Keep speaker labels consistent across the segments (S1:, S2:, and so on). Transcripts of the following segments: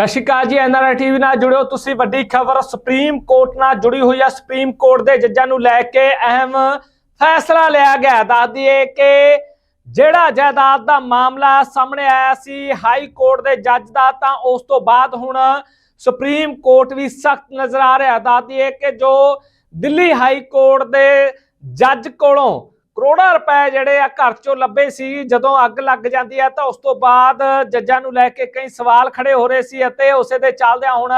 S1: ਸਤਿ ਸ਼੍ਰੀ ਅਕਾਲ ਜੀ NRI TV ਨਾਲ ਜੁੜਿਓ ਤੁਸੀਂ। ਵੱਡੀ ਖਬਰ, ਸੁਪਰੀਮ ਕੋਰਟ ਨਾਲ ਜੁੜੀ ਹੋਈ ਹੈ ਸੁਪਰੀਮ ਕੋਰਟ ਦੇ ਜੱਜਾਂ ਨੂੰ ਲੈ ਕੇ ਅਹਿਮ ਫੈਸਲਾ ਲਿਆ ਗਿਆ। ਦੱਸ ਦਈਏ ਕਿ ਜਿਹੜਾ ਜਾਇਦਾਦ ਦਾ ਮਾਮਲਾ ਸਾਹਮਣੇ ਆਇਆ ਸੀ ਹਾਈ ਕੋਰਟ ਦੇ ਜੱਜ ਦਾ, ਤਾਂ ਉਸ ਤੋਂ ਬਾਅਦ ਹੁਣ ਸੁਪਰੀਮ ਕੋਰਟ ਵੀ ਸਖਤ ਨਜ਼ਰ ਆ ਰਿਹਾ। ਦੱਸ ਦਈਏ ਕਿ ਜੋ ਦਿੱਲੀ ਹਾਈ ਕੋਰਟ ਦੇ ਜੱਜ ਕੋਲੋਂ ਕਰੋੜਾਂ ਰੁਪਏ ਜਿਹੜੇ ਆ ਘਰ ਚੋਂ ਲੱਭੇ ਸੀ। ਜਦੋਂ ਅੱਗ ਲੱਗ ਜਾਂਦੀ ਹੈ ਤਾਂ ਉਸ ਤੋਂ ਬਾਅਦ ਜੱਜਾਂ ਨੂੰ ਲੈ ਕੇ ਕਈ ਸਵਾਲ ਖੜੇ ਹੋ ਰਹੇ ਸੀ ਅਤੇ ਉਸੇ ਦੇ ਚੱਲਦਿਆਂ ਹੁਣ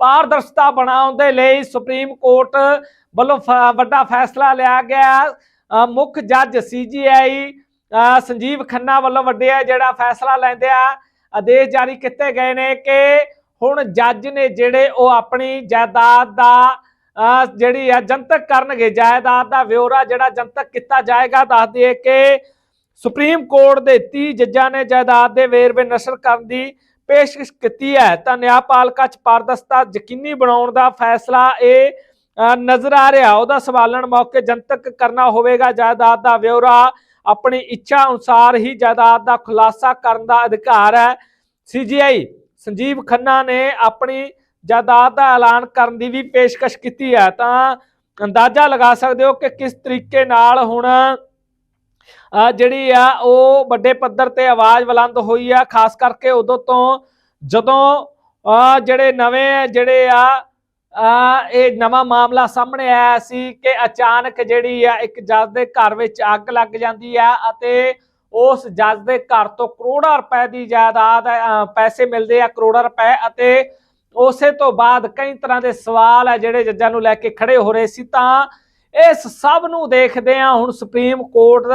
S1: ਪਾਰਦਰਸ਼ਤਾ ਬਣਾਉਣ ਦੇ ਲਈ ਸੁਪਰੀਮ ਕੋਰਟ ਵੱਲੋਂ ਫ- ਵੱਡਾ ਫੈਸਲਾ ਲਿਆ ਗਿਆ। ਮੁੱਖ ਜੱਜ ਸੀਜੀਆਈ ਸੰਜੀਵ ਖੰਨਾ ਵੱਲੋਂ ਵੱਡੇ ਆ ਜਿਹੜਾ ਫੈਸਲਾ ਲੈਂਦੇ ਆ। ਆਦੇਸ਼ ਜਾਰੀ ਕੀਤੇ ਗਏ ਨੇ ਕਿ ਹੁਣ ਜੱਜ ਨੇ ਜਿਹੜੇ ਉਹ ਆਪਣੀ ਜਾਇਦਾਦ ਦਾ ਜਿਹੜੀ ਆ ਜਨਤਕ ਕਰਨਗੇ, ਜਾਇਦਾਦ ਦਾ ਵਿਉਰਾ ਜਿਹੜਾ ਜਨਤਕ ਕੀਤਾ ਜਾਏਗਾ, ਦੱਸ ਦਈਏ ਕਿ ਸੁਪਰੀਮ ਕੋਰਟ ਦੇ 30 ਜੱਜਾਂ ਨੇ ਜਾਇਦਾਦ ਦੇ ਵੇਰਵੇ ਨਸ਼ਰ ਕਰਨ ਦੀ ਪੇਸ਼ਕਸ਼ ਕੀਤੀ ਹੈ। ਤਾਂ ਨਿਆਂਪਾਲਕਾ ਚ ਪਾਰਦਰਸ਼ਤਾ ਯਕੀਨੀ ਬਣਾਉਣ ਦਾ ਫੈਸਲਾ ਇਹ ਨਜ਼ਰ ਆ ਰਿਹਾ। ਉਹਦਾ ਸਵਾਲਣ ਮੌਕੇ ਜਨਤਕ ਕਰਨਾ ਹੋਵੇਗਾ। ਜਾਇਦਾਦ ਦਾ ਵਿਉਰਾ ਆਪਣੀ ਇੱਛਾ ਅਨੁਸਾਰ ਹੀ ਜਾਇਦਾਦ ਦਾ ਖੁਲਾਸਾ ਕਰਨ ਦਾ ਅਧਿਕਾਰ ਹੈ। ਸੀਜੀਆਈ ਸੰਜੀਵ ਖੰਨਾ ਨੇ ਆਪਣੀ ਜਾਇਦਾਦ ਦਾ ਐਲਾਨ ਕਰਨ ਦੀ ਵੀ ਪੇਸ਼ਕਸ਼ ਕੀਤੀ ਹੈ, ਤਾਂ ਅੰਦਾਜ਼ਾ ਲਗਾ ਸਕਦੇ ਹੋ ਕਿ ਕਿਸ ਤਰੀਕੇ ਨਾਲ ਹੁਣ ਜਿਹੜੀ ਆ, ਉਹ ਵੱਡੇ ਪੱਧਰ ਤੇ ਆਵਾਜ਼ ਬੁਲੰਦ ਹੋਈ ਆ, ਖਾਸ ਕਰਕੇ ਉਦੋਂ ਤੋਂ ਜਦੋਂ ਜਿਹੜੇ ਨਵੇਂ ਜਿਹੜੇ ਆ, ਅਹ ਇਹ ਨਵਾਂ ਮਾਮਲਾ ਸਾਹਮਣੇ ਆਇਆ ਸੀ ਕਿ ਅਚਾਨਕ ਜਿਹੜੀ ਆ, ਇੱਕ ਜੱਜ ਦੇ ਘਰ ਵਿੱਚ ਅੱਗ ਲੱਗ ਜਾਂਦੀ ਆ ਅਤੇ ਉਸ ਜੱਜ ਦੇ ਘਰ ਤੋਂ ਕਰੋੜਾਂ ਰੁਪਏ ਦੀ ਜਾਇਦਾਦ, ਅਹ ਪੈਸੇ ਮਿਲਦੇ ਆ ਕਰੋੜਾਂ ਰੁਪਏ ਅਤੇ ਉਸੇ ਤੋਂ ਬਾਅਦ ਕਈ ਤਰ੍ਹਾਂ ਦੇ ਸਵਾਲ ਹੈ ਜਿਹੜੇ ਜੱਜਾਂ ਨੂੰ ਲੈ ਕੇ ਖੜੇ ਹੋ ਰਹੇ ਸੀ ਤਾਂ ਇਸ ਸਭ ਨੂੰ ਦੇਖਦੇ ਆ ਹੁਣ ਸੁਪਰੀਮ ਕੋਰਟ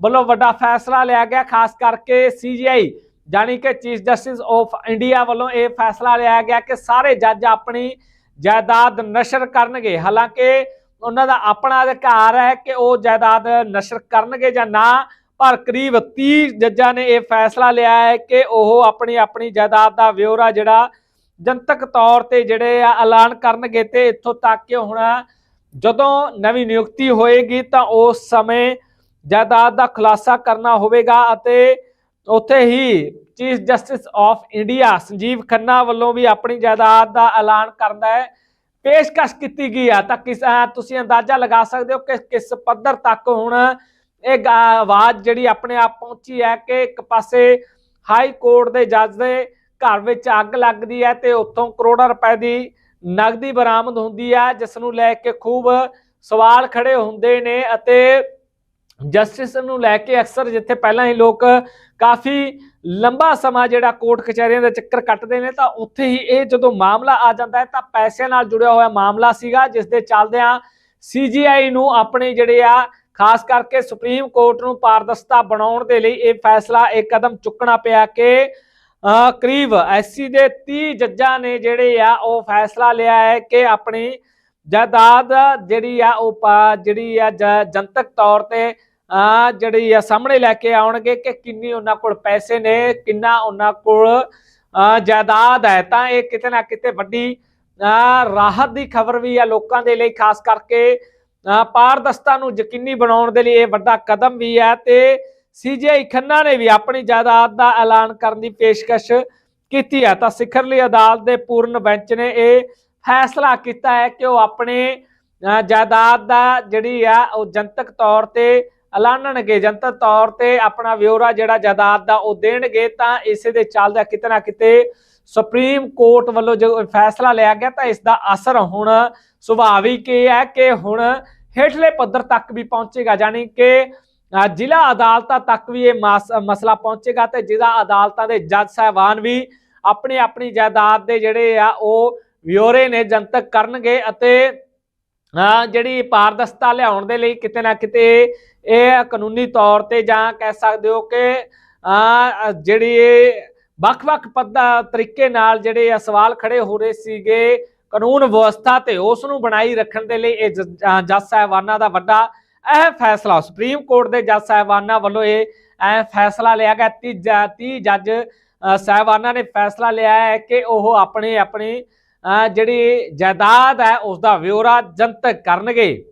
S1: ਵੱਲੋਂ ਵੱਡਾ ਫੈਸਲਾ ਲਿਆ ਗਿਆ, ਖਾਸ ਕਰਕੇ ਸੀਜੀਆਈ ਜਾਨੀ ਕਿ ਚੀਫ ਜਸਟਿਸ ਆਫ ਇੰਡੀਆ ਵੱਲੋਂ ਇਹ ਫੈਸਲਾ ਲਿਆ ਗਿਆ ਕਿ ਸਾਰੇ ਜੱਜ ਆਪਣੀ ਜਾਇਦਾਦ ਨਸ਼ਰ ਕਰਨਗੇ। ਹਾਲਾਂਕਿ ਉਹਨਾਂ ਦਾ ਆਪਣਾ ਅਧਿਕਾਰ ਹੈ ਕਿ ਉਹ ਜਾਇਦਾਦ ਨਸ਼ਰ ਕਰਨਗੇ ਜਾਂ ਨਾ, ਪਰ ਕਰੀਬ 30 ਜੱਜਾਂ ਨੇ ਇਹ ਫੈਸਲਾ ਲਿਆ ਹੈ ਕਿ ਉਹ ਆਪਣੀ ਆਪਣੀ ਜਾਇਦਾਦ ਦਾ ਵਿਉਰਾ ਜਿਹੜਾ ਜਨਤਕ ਤੌਰ ਤੇ ਜਿਹੜੇ ਆ ਐਲਾਨ ਕਰਨਗੇ ਤੇ ਇੱਥੋਂ ਤੱਕ ਕਿ ਹੁਣ ਜਦੋਂ ਨਵੀਂ ਨਿਯੁਕਤੀ ਹੋਏਗੀ ਤਾਂ ਉਸ ਸਮੇਂ ਜਾਇਦਾਦ ਦਾ ਖੁਲਾਸਾ ਕਰਨਾ ਹੋਵੇਗਾ ਅਤੇ ਉੱਥੇ ਹੀ chief justice of India Sanjiv Khanna ਵੱਲੋਂ ਵੀ ਆਪਣੀ ਜਾਇਦਾਦ ਦਾ ਐਲਾਨ ਕਰਦਾ ਹੈ ਪੇਸ਼ਕਸ਼ ਕੀਤੀ ਗਈ ਆ। ਤਾਂ ਕਿਸ ਤੁਸੀਂ ਅੰਦਾਜ਼ਾ ਲਗਾ ਸਕਦੇ ਹੋ ਕਿ ਕਿਸ ਪੱਧਰ ਤੱਕ ਹੁਣ ਇਹ ਗਾ- ਆਵਾਜ਼ ਜਿਹੜੀ ਆਪਣੇ ਆਪ ਪਹੁੰਚੀ ਹੈ ਕਿ ਇੱਕ ਪਾਸੇ ਹਾਈ ਕੋਰਟ ਦੇ ਜੱਜ ਦੇ ਘਰ ਵਿੱਚ ਅੱਗ ਲੱਗਦੀ ਹੈ ਤੇ ਉੱਥੋਂ ਕਰੋੜਾਂ ਰੁਪਏ ਦੀ ਨਗਦੀ ਬਰਾਮਦ ਹੁੰਦੀ ਹੈ, ਜਿਸ ਨੂੰ ਲੈ ਕੇ ਖੂਬ ਸਵਾਲ ਖੜੇ ਹੁੰਦੇ ਨੇ ਅਤੇ ਜਸਟਿਸ ਨੂੰ ਲੈ ਕੇ ਅਕਸਰ ਜਿੱਥੇ ਪਹਿਲਾਂ ਹੀ ਲੋਕ ਕਾਫੀ ਲੰਬਾ ਸਮਾਂ ਜਿਹੜਾ ਕੋਰਟ ਕਚਹਿਰੀਆਂ ਦਾ ਚੱਕਰ ਕੱਟਦੇ ਨੇ, ਤਾਂ ਉੱਥੇ ਹੀ ਇਹ ਜਦੋਂ ਮਾਮਲਾ ਆ ਜਾਂਦਾ ਹੈ ਤਾਂ ਪੈਸਿਆਂ ਨਾਲ ਜੁੜਿਆ ਹੋਇਆ ਮਾਮਲਾ ਸੀਗਾ, ਜਿਸ ਦੇ ਚੱਲਦਿਆਂ ਸੀਜੀਆਈ ਨੂੰ ਆਪਣੇ ਜਿਹੜੇ ਆ, ਖਾਸ ਕਰਕੇ ਸੁਪਰੀਮ ਕੋਰਟ ਨੂੰ ਪਾਰਦਰਸ਼ਤਾ ਬਣਾਉਣ ਦੇ ਲਈ ਇਹ ਫੈਸਲਾ ਇਹ ਕਦਮ ਚੁੱਕਣਾ ਪਿਆ ਕਿ ਕਰੀਬ ਐਸਸੀ ਦੇ 30 ਜੱਜਾਂ ਨੇ ਜਿਹੜੇ ਆ, ਉਹ ਫੈਸਲਾ ਲਿਆ ਹੈ ਕਿ ਆਪਣੀ ਜਾਇਦਾਦ ਜਿਹੜੀ ਆ, ਉਹ ਜਿਹੜੀ ਆ ਜ- ਜਨਤਕ ਤੌਰ ਤੇ ਜਿਹੜੀ ਆ ਸਾਹਮਣੇ ਲੈ ਕੇ ਆਉਣਗੇ ਕਿ ਕਿੰਨੀ ਉਹਨਾਂ ਕੋਲ ਪੈਸੇ ਨੇ, ਕਿੰਨਾ ਉਹਨਾਂ ਕੋਲ ਜਾਇਦਾਦ ਹੈ। ਤਾਂ ਇਹ ਕਿਤੇ ਨਾ ਕਿਤੇ ਵੱਡੀ ਰਾਹਤ ਦੀ ਖਬਰ ਵੀ ਆ ਲੋਕਾਂ ਦੇ ਲਈ, ਖਾਸ ਕਰਕੇ, ਅਹ ਪਾਰਦਰਸ਼ਤਾ ਨੂੰ ਯਕੀਨੀ ਬਣਾਉਣ ਦੇ ਲਈ ਇਹ ਵੱਡਾ ਕਦਮ ਵੀ ਹੈ ਤੇ ਸੀਜੀਆਈ ਖੰਨਾ ਨੇ ਵੀ ਆਪਣੀ ਜਾਇਦਾਦ ਦਾ ਐਲਾਨ ਕਰਨ ਦੀ ਪੇਸ਼ਕਸ਼ ਕੀਤੀ ਹੈ। ਤਾਂ ਸਿਖਰਲੀ ਅਦਾਲਤ ਦੇ ਪੂਰਨ ਬੈਂਚ ਨੇ ਇਹ ਫੈਸਲਾ ਕੀਤਾ ਹੈ ਕਿ ਉਹ ਆਪਣੇ ਜਾਇਦਾਦ ਦਾ ਜਿਹੜੀ ਆ, ਉਹ ਜਨਤਕ ਤੌਰ ਤੇ ਐਲਾਨਣਗੇ। ਜਨਤਕ ਤੌਰ ਤੇ ਆਪਣਾ ਵਿਉਰਾ ਜਿਹੜਾ ਜਾਇਦਾਦ ਦਾ ਉਹ ਦੇਣਗੇ ਤਾਂ ਇਸੇ ਦੇ ਚੱਲਦਾ ਕਿਤੇ ਨਾ ਕਿਤੇ ਸੁਪਰੀਮ ਕੋਰਟ ਵੱਲੋਂ ਜੋ ਫੈਸਲਾ ਲਿਆ ਗਿਆ ਤਾਂ ਇਸ ਦਾ ਅਸਰ ਹੁਣ ਸੁਭਾਵਿਕ ਇਹ ਹੈ ਕਿ ਹੁਣ ਹੇਠਲੇ ਪੱਧਰ ਤੱਕ ਵੀ ਪਹੁੰਚੇਗਾ। ਯਾਨੀ ਕਿ ਜ਼ਿਲ੍ਹਾ ਅਦਾਲਤਾਂ ਤੱਕ ਵੀ ਇਹ ਮਾਸ- ਮਸਲਾ ਪਹੁੰਚੇਗਾ ਤੇ ਜ਼ਿਲ੍ਹਾ ਅਦਾਲਤਾਂ ਦੇ ਜੱਜ ਸਾਹਿਬਾਨ ਵੀ ਆਪਣੀ ਆਪਣੀ ਜਾਇਦਾਦ ਦੇ ਜਿਹੜੇ ਆ ਉਹ ਵਿਉਰੇ ਨੇ ਜਨਤਕ ਕਰਨਗੇ ਅਤੇ ਜਿਹੜੀ ਪਾਰਦਰਸ਼ਤਾ ਲਿਆਉਣ ਦੇ ਲਈ ਕਿਤੇ ਨਾ ਕਿਤੇ ਇਹ ਕਾਨੂੰਨੀ ਤੌਰ ਤੇ ਜਾਂ ਕਹਿ ਸਕਦੇ ਹੋ ਕਿ ਅ, ਜਿਹੜੀ ਇਹ ਵੱਖ-ਵੱਖ ਪੱਧਾ ਤਰੀਕੇ ਨਾਲ ਜਿਹੜੇ ਆ ਸਵਾਲ ਖੜੇ ਹੋ ਰਹੇ ਸੀਗੇ ਕਾਨੂੰਨ ਵਿਵਸਥਾ ਤੇ ਉਸ ਨੂੰ ਬਣਾਈ ਰੱਖਣ ਦੇ ਲਈ ਇਹ ਜੱਜ ਸਾਹਿਬਾਨਾਂ ਦਾ ਵੱਡਾ ਇਹ ਫੈਸਲਾ ਸੁਪਰੀਮ ਕੋਰਟ ਦੇ ਜੱਜ ਸਾਹਿਬਾਨਾਂ ਵੱਲੋਂ ਇਹ ਫੈਸਲਾ ਲਿਆ ਗਿਆ। 30 30 ਜੱਜ ਸਾਹਿਬਾਨਾਂ ਨੇ ਫੈਸਲਾ ਲਿਆ ਹੈ ਕਿ ਉਹ ਆਪਣੇ ਆਪਣੀ ਜਿਹੜੀ ਜਾਇਦਾਦ ਹੈ ਉਸ ਦਾ ਵਿਉਰਾ ਜਨਤਕ ਕਰਨਗੇ।